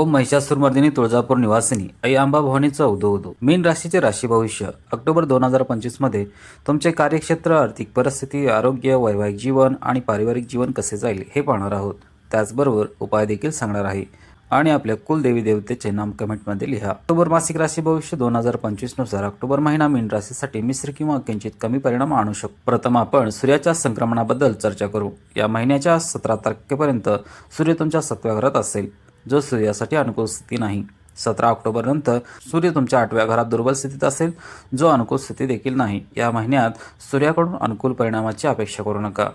ओम महिषासुरमर्दिनी तुळजापूर निवासिनी आई आंबा भवानीचं उदो उदो मीन राशीचे राशी भविष्य. ऑक्टोबर दोन हजार पंचवीसमध्ये तुमचे कार्यक्षेत्र आर्थिक परिस्थिती आरोग्य वैवाहिक जीवन आणि पारिवारिक जीवन कसे जाईल हे पाहणार आहोत. त्याचबरोबर उपाय देखील सांगणार आहे. आणि आपल्या कुलदेवी देवतेचे नाम कमेंटमध्ये लिहा. ऑक्टोबर मासिक राशी भविष्य दोन हजार पंचवीसनुसार. ऑक्टोबर महिना मीन राशीसाठी मिश्र किंवा किंचित कमी परिणाम आणू शकतो. प्रथम आपण सूर्याच्या संक्रमणाबद्दल चर्चा करू. या महिन्याच्या सतरा तारखेपर्यंत सूर्य तुमच्या सत्व्या घरात असेल. जो सूर्यासाठी अनुकूल स्थिती नाही. सतरा ऑक्टोबरनंतर सूर्य तुमच्या आठव्या घरात दुर्बल स्थितीत असेल जो अनुकूल स्थिती देखील नाही. या महिन्यात सूर्याकडून अनुकूल परिणामाची अपेक्षा करू नका.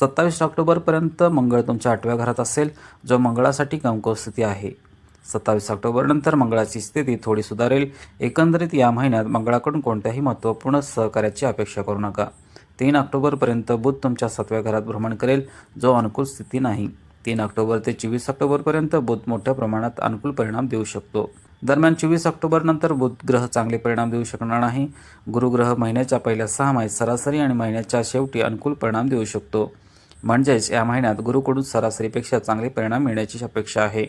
सत्तावीस ऑक्टोबरपर्यंत मंगळ तुमच्या आठव्या घरात असेल जो मंगळासाठी कमकुवत स्थिती आहे. सत्तावीस ऑक्टोबरनंतर मंगळाची स्थिती थोडी सुधारेल. एकंदरीत या महिन्यात मंगळाकडून कोणत्याही महत्त्वपूर्ण सहकार्याची अपेक्षा करू नका. तीन ऑक्टोबरपर्यंत बुध तुमच्या सातव्या घरात भ्रमण करेल जो अनुकूल स्थिती नाही. तीन ऑक्टोबर ते चोवीस ऑक्टोबरपर्यंत बुध मोठ्या प्रमाणात अनुकूल परिणाम देऊ शकतो. दरम्यान चोवीस ऑक्टोबरनंतर बुध ग्रह चांगले परिणाम देऊ शकणार नाही. गुरुग्रह महिन्याच्या पहिल्या सहा महिन्यात सरासरी आणि महिन्याच्या शेवटी अनुकूल परिणाम देऊ शकतो. म्हणजेच या महिन्यात गुरुकडून सरासरीपेक्षा चांगले परिणाम मिळण्याची अपेक्षा आहे.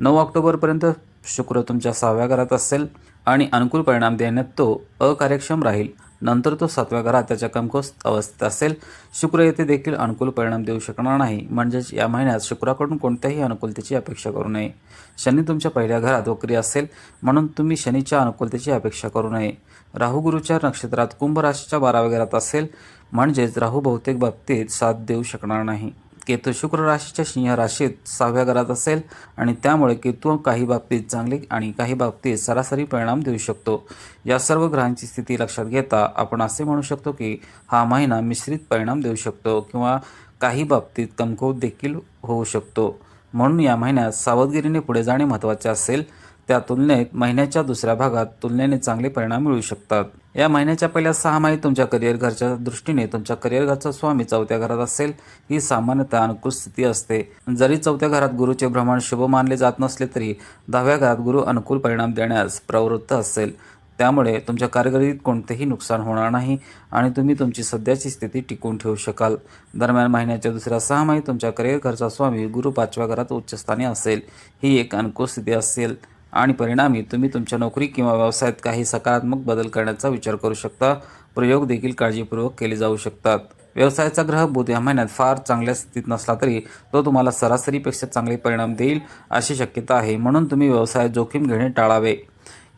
नऊ ऑक्टोबरपर्यंत शुक्र तुमच्या सहाव्या घरात असेल आणि अनुकूल परिणाम देण्यात तो अकार्यक्षम राहील. नंतर तो सातव्या घरात त्याच्या कमकोस अवस्थेत असेल. शुक्र येथे देखील अनुकूल परिणाम देऊ शकणार नाही. म्हणजेच या महिन्यात शुक्राकडून कोणत्याही अनुकूलतेची अपेक्षा करू नये. शनी तुमच्या पहिल्या घरात वक्री असेल म्हणून तुम्ही शनीच्या अनुकूलतेची अपेक्षा करू नये. राहू गुरुच्या नक्षत्रात कुंभ राशीच्या बाराव्या घरात असेल म्हणजेच राहू बहुतेक बाबतीत साथ देऊ शकणार नाही. केतू शुक्र राशीच्या सिंह राशीत सहाव्या घरात असेल आणि त्यामुळे केतू काही बाबतीत चांगले आणि काही बाबतीत सरासरी परिणाम देऊ शकतो. या सर्व ग्रहांची स्थिती लक्षात घेता आपण असे म्हणू शकतो की हा महिना मिश्रित परिणाम देऊ शकतो किंवा काही बाबतीत कमकुवत देखील होऊ शकतो. म्हणून या महिन्यात सावधगिरीने पुढे जाणे महत्त्वाचे असेल. त्या तुलनेत महिन्याच्या दुसऱ्या भागात तुलनेने चांगले परिणाम मिळू शकतात. या महिन्याच्या पहिल्या सहा महिने तुमच्या करिअर घरच्या दृष्टीने तुमच्या करिअर घरचा स्वामी चौथ्या घरात असेल ही सामान्यतः अनुकूल स्थिती असते. जरी चौथ्या घरात गुरुचे भ्रमण शुभ मानले जात नसले तरी दहाव्या घरात गुरु अनुकूल परिणाम देण्यास प्रवृत्त असेल. त्यामुळे तुमच्या कारकिर्दीत कोणतेही नुकसान होणार नाही आणि तुम्ही तुमची सध्याची स्थिती टिकवून ठेवू शकाल. दरम्यान महिन्याच्या दुसऱ्या सहा माहीत तुमच्या करिअर घरचा स्वामी गुरु पाचव्या घरात उच्चस्थानी असेल ही एक अनुकूल स्थिती असेल. आणि परिणामी तुम्ही तुमच्या नोकरी किंवा व्यवसायात काही सकारात्मक बदल करण्याचा विचार करू शकता. प्रयोग देखील काळजीपूर्वक केले जाऊ शकतात. व्यवसायाचा ग्रह बुध या महिन्यात फार चांगल्या स्थितीत नसला तरी तो तुम्हाला सरासरीपेक्षा चांगले परिणाम देईल अशी शक्यता आहे. म्हणून तुम्ही व्यवसायात जोखीम घेणे टाळावे.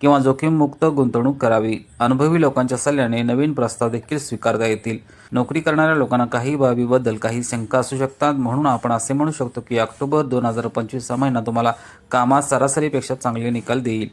किंवा जोखीममुक्त गुंतवणूक करावी. अनुभवी लोकांच्या सल्ल्याने नवीन प्रस्ताव देखील स्वीकारता येतील. नोकरी करणाऱ्या लोकांना काही बाबीबद्दल काही शंका असू शकतात म्हणून आपण असे म्हणू शकतो की ऑक्टोबर दोन हजार पंचवीसचा महिना तुम्हाला कामात सरासरीपेक्षा चांगले निकाल देईल.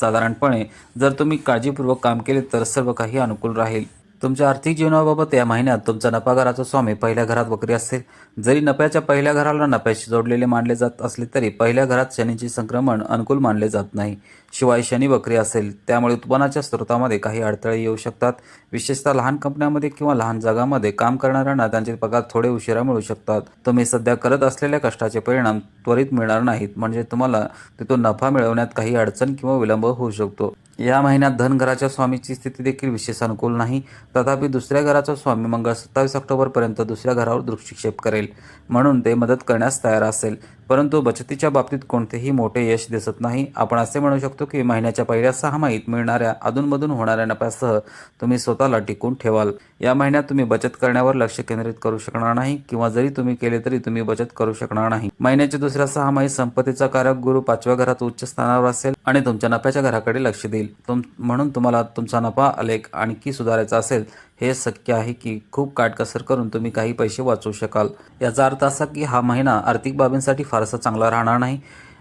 साधारणपणे जर तुम्ही काळजीपूर्वक काम केले तर सर्व काही अनुकूल राहील. तुमच्या आर्थिक जीवनाबाबत या महिन्यात तुमचा नफाघराचा स्वामी पहिल्या घरात वक्री असेल जरी नफ्याच्या पहिल्या घराला नफ्याशी जोडलेले मानले जात असले तरी पहिल्या घरात शनीचे संक्रमण अनुकूल मानले जात नाही. शिवाय शनी वक्री असेल त्यामुळे उत्पन्नाच्या स्रोतामध्ये काही अडथळे येऊ शकतात. विशेषतः लहान कंपन्यांमध्ये किंवा लहान जागामध्ये काम करणाऱ्यांना त्यांचे पगार थोडे उशिरा मिळू शकतात. तुम्ही सध्या करत असलेल्या कष्टाचे परिणाम त्वरित मिळणार नाहीत म्हणजे तुम्हाला तिथून नफा मिळवण्यात काही अडचण किंवा विलंब होऊ शकतो. या महिन्यात धनघराच्या स्वामीची स्थिती देखील विशेष अनुकूल नाही. तथापि दुसऱ्या घराचा स्वामी मंगळ सत्तावीस ऑक्टोबरपर्यंत दुसऱ्या घरावर दृष्टिक्षेप करेल. म्हणून ते मदत करण्यास तयार असेल. परंतु बचतीच्या बाबतीत कोणतेही मोठे यश दिसत नाही. आपण असे म्हणू शकतो की महिन्याच्या पहिल्या सहामाहीत मिळणाऱ्या अधूनमधून होणाऱ्या नफ्यासह तुम्ही स्वतःला टिकून ठेवाल. या महिन्यात तुम्ही बचत करण्यावर लक्ष केंद्रित करू शकणार नाही किंवा जरी तुम्ही केले तरी तुम्ही बचत करू शकणार नाही. महिन्याच्या दुसऱ्या सहामाहीत संपत्तीचा कारक गुरु पाचव्या घरात उच्च स्थानावर असेल आणि तुमच्या नफ्याच्या घराकडे लक्ष देईल. तुम म्हणून तुम्हाला तुमचा नफा आलेख आणखी सुधारायचा असेल हे शक्य आहे की खूप काटकसर करून तुम्ही काही पैसे वाचवू शकाल. याचा अर्थ असा की हा महिना आर्थिक बाबींसाठी फारसा चांगला राहणार नाही.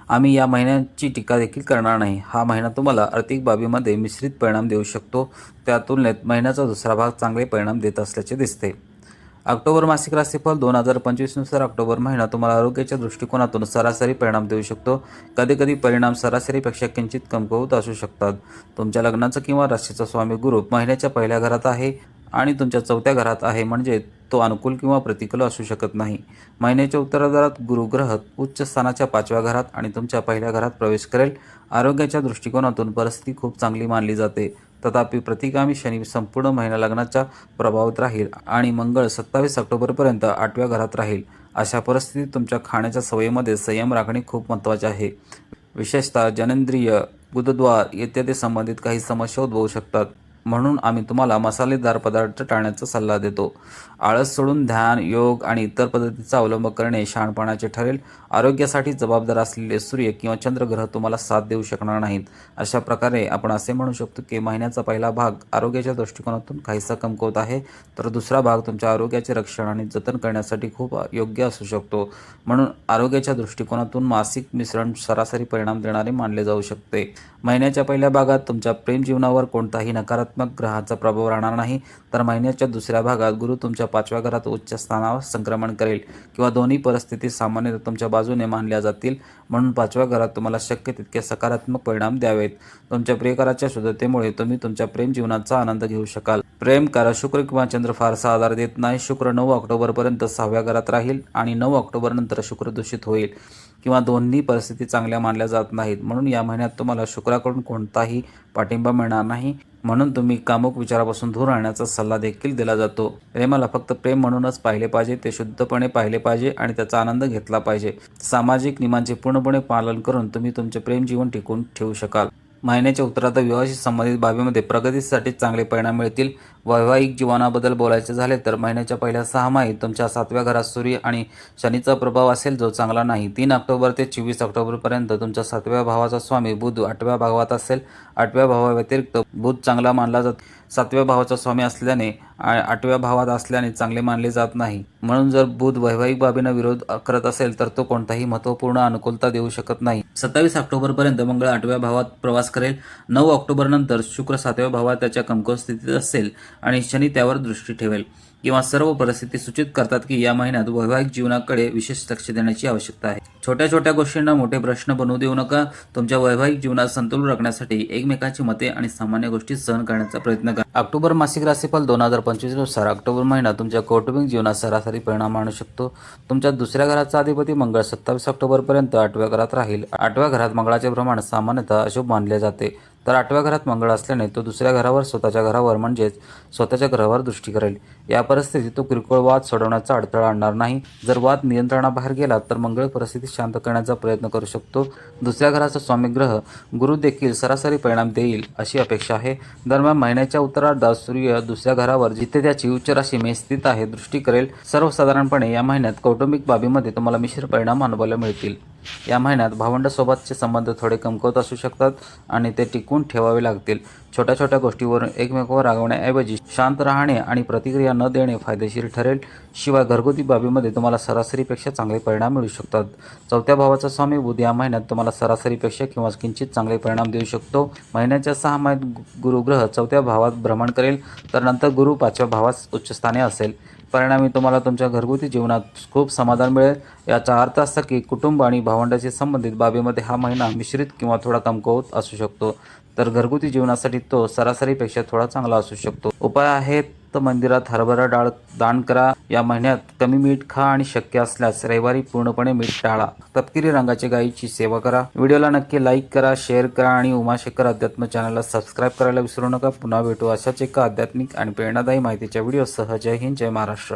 आम्ही या महिन्याची टीका देखील करणार नाही. हा महिना तुम्हाला आर्थिक बाबीमध्ये मिश्रित परिणाम देऊ शकतो. त्या तुलनेत महिन्याचा दुसरा भाग चांगले परिणाम देत असल्याचे दिसते. ऑक्टोबर मासिक राशीफल दोन हजार पंचवीसनुसार ऑक्टोबर महिना तुम्हाला आरोग्याच्या दृष्टिकोनातून सरासरी परिणाम देऊ शकतो. कधीकधी परिणाम सरासरीपेक्षा किंचित कमकुवत असू शकतात. तुमच्या लग्नाचं किंवा राशीचा स्वामी गुरु महिन्याच्या पहिल्या घरात आहे. आणि तुमच्या चौथ्या घरात आहे म्हणजे तो अनुकूल किंवा प्रतिकूल असू शकत नाही. महिन्याच्या उत्तराधारात गुरुग्रह उच्च स्थानाच्या पाचव्या घरात आणि तुमच्या पहिल्या घरात प्रवेश करेल. आरोग्याच्या दृष्टिकोनातून परिस्थिती खूप चांगली मानली जाते. तथापि प्रतिगामी शनी संपूर्ण महिना लग्नाच्या प्रभावात राहील आणि मंगळ सत्तावीस ऑक्टोबरपर्यंत आठव्या घरात राहील. अशा परिस्थितीत तुमच्या खाण्याच्या सवयीमध्ये संयम राखणे खूप महत्त्वाचे आहे. विशेषतः जननेंद्रिय गुदद्वार इत्यादी संबंधित काही समस्या उद्भवू शकतात. म्हणून आम्ही तुम्हाला मसालेदार पदार्थ टाळण्याचा सल्ला देतो. आळस सोडून ध्यान योग आणि इतर पद्धतीचा अवलंब करणे शहाणपणाचे ठरेल. आरोग्यासाठी जबाबदार असलेले सूर्य किंवा चंद्रग्रह तुम्हाला साथ देऊ शकणार नाहीत. अशा प्रकारे आपण असे म्हणू शकतो की महिन्याचा पहिला भाग आरोग्याच्या दृष्टिकोनातून काहीसा कमकवत आहे तर दुसरा भाग तुमच्या आरोग्याचे रक्षण आणि जतन करण्यासाठी खूप योग्य असू शकतो. म्हणून आरोग्याच्या दृष्टिकोनातून मासिक मिश्रण सरासरी परिणाम देणारे मानले जाऊ शकते. महिन्याच्या पहिल्या भागात तुमच्या प्रेम जीवनावर कोणताही नकारात्मक ग्रहाचा प्रभाव राहणार नाही. तर महिन्याच्या दुसऱ्या भागात गुरु तुमच्या पाचव्या घरात उच्च स्थानावर संक्रमण करेल किंवा दोन्ही परिस्थिती सामान्यतः तुमच्या बाजूने मानल्या जातील. म्हणून पाचव्या घरात तुम्हाला शक्य तितके सकारात्मक परिणाम द्यावेत. तुमच्या प्रियकराच्या शुद्धतेमुळे तुम्ही तुमच्या प्रेम जीवनाचा आनंद घेऊ शकाल. प्रेम करा शुक्र किंवा चंद्र फारसा आधार देत नाही. शुक्र नऊ ऑक्टोबरपर्यंत सहाव्या घरात राहील आणि नऊ ऑक्टोबरनंतर शुक्र दूषित होईल. किंवा दोन्ही परिस्थिती चांगल्या मानल्या जात नाहीत. म्हणून या महिन्यात तुम्हाला शुक्राकडून कोणताही पाठिंबा मिळणार नाही. म्हणून तुम्ही कामुक विचारापासून दूर राहण्याचा सल्ला देखील दिला जातो. प्रेमाला फक्त प्रेम म्हणूनच पाहिले पाहिजे ते शुद्धपणे पाहिले पाहिजे आणि त्याचा आनंद घेतला पाहिजे. सामाजिक नियमांचे पूर्णपणे पालन करून तुम्ही तुमचे प्रेम जीवन टिकून ठेवू शकाल. महिन्याच्या उत्तरार्ध विवाहाशी संबंधित बाबीमध्ये प्रगतीसाठी चांगले परिणाम मिळतील. वैवाहिक जीवनाबद्दल बोलायचे झाले तर महिन्याच्या पहिल्या सहा माहीत तुमच्या सातव्या घरात सूर्य आणि शनीचा प्रभाव असेल जो चांगला नाही. तीन ऑक्टोबर ते चोवीस ऑक्टोबरपर्यंत तुमच्या सातव्या भावाचा स्वामी बुध आठव्या भावात असेल. आठव्या भावाव्यतिरिक्त बुध चांगला मानला जात सातव्या भावाचा स्वामी असल्याने आ- आठव्या भावात असल्याने चांगले मानले जात नाही. म्हणून जर बुध वैवाहिक बाबींना विरोध करत असेल तर तो कोणताही महत्त्वपूर्ण अनुकूलता देऊ शकत नाही. सत्तावीस ऑक्टोबरपर्यंत मंगळ आठव्या भावात प्रवास करेल. नऊ ऑक्टोबर नंतर शुक्र सातव्या भावात त्याच्या कमकुवत स्थितीत असेल आणि शनी त्यावर दृष्टी ठेवेल. किंवा सर्व परिस्थिती सूचित करतात की या महिन्यात वैवाहिक जीवनाकडे विशेष लक्ष देण्याची आवश्यकता आहे. छोट्या छोट्या गोष्टींना मोठे प्रश्न बनवू देऊ नका. तुमच्या वैवाहिक जीवनात संतुलन राखण्यासाठी एकमेकांची मते आणि सामान्य गोष्टी सहन करण्याचा प्रयत्न करा. ऑक्टोबर मासिक राशीफल दोन हजार पंचवीसनुसार ऑक्टोबर महिना तुमच्या कौटुंबिक जीवनात सरासरी परिणाम आणू शकतो. तुमच्या दुसऱ्या घराचा अधिपती मंगळ सत्तावीस ऑक्टोबरपर्यंत आठव्या घरात राहील. आठव्या घरात मंगळाचे प्रमाण सामान्यतः अशुभ मानले जाते. तर आठव्या घरात मंगळ असल्याने तो दुसऱ्या घरावर स्वतःच्या घरावर म्हणजेच स्वतःच्या घरावर दृष्टी करेल. या परिस्थितीत तो किरकोळ वाद सोडवण्याचा अडथळा आणणार नाही. जर वाद नियंत्रणाबाहेर गेला तर मंगळ परिस्थिती शांत करण्याचा प्रयत्न करू शकतो. दुसऱ्या घराचा स्वामी ग्रह गुरु देखील सरासरी परिणाम देईल अशी अपेक्षा आहे. दरम्यान महिन्याच्या उत्तरार्धात सूर्य दुसऱ्या घरावर जिथे त्याची उच्च राशी मे स्थित आहे दृष्टी करेल. सर्वसाधारणपणे या महिन्यात कौटुंबिक बाबीमध्ये तुम्हाला मिश्र परिणाम अनुभवायला मिळतील. या महिन्यात भावंडासोबतचे संबंध थोडे कमकवत असू शकतात आणि ते टिकून ठेवावे लागतील. छोट्या छोट्या गोष्टीवरून एकमेकावर रागवण्याऐवजी शांत राहणे आणि प्रतिक्रिया न देणे फायदेशीर ठरेल. शिवाय घरगुती बाबीमध्ये तुम्हाला सरासरीपेक्षा चांगले परिणाम मिळू शकतात. चौथ्या भावाचा स्वामी बुध या महिन्यात तुम्हाला सरासरीपेक्षा किंवा किंचित चांगले परिणाम देऊ शकतो. महिन्याच्या सहा महिन्यात गु- गुरुग्रह चौथ्या भावात भ्रमण करेल तर नंतर गुरु पाचव्या भावात उच्चस्थानी असेल. परिणामी तुम्हाला तुमच्या घरगुती जीवनात खूप समाधान मिळेल. याचा अर्थ असा की कुटुंब आणि भावंडाशी संबंधित बाबीमध्ये हा महिना मिश्रित किंवा थोडा कमकुवत असू शकतो. तर घरगुती जीवनासाठी तो सरासरीपेक्षा थोडा चांगला असू शकतो. उपाय आहेत मंदिरात हरभरा डाळ दान करा. या महिन्यात कमी मीठ खा आणि शक्य असल्यास रविवारी पूर्णपणे मीठ टाळा. तपकिरी रंगाच्या गायीची सेवा करा. व्हिडिओला नक्की लाईक करा शेअर करा आणि उमाशेखर अध्यात्म चॅनलला सबस्क्राईब करायला विसरू नका. पुन्हा भेटू अशाच एका आध्यात्मिक आणि प्रेरणादायी माहितीच्या व्हिडिओसह जय हिंद जय महाराष्ट्र.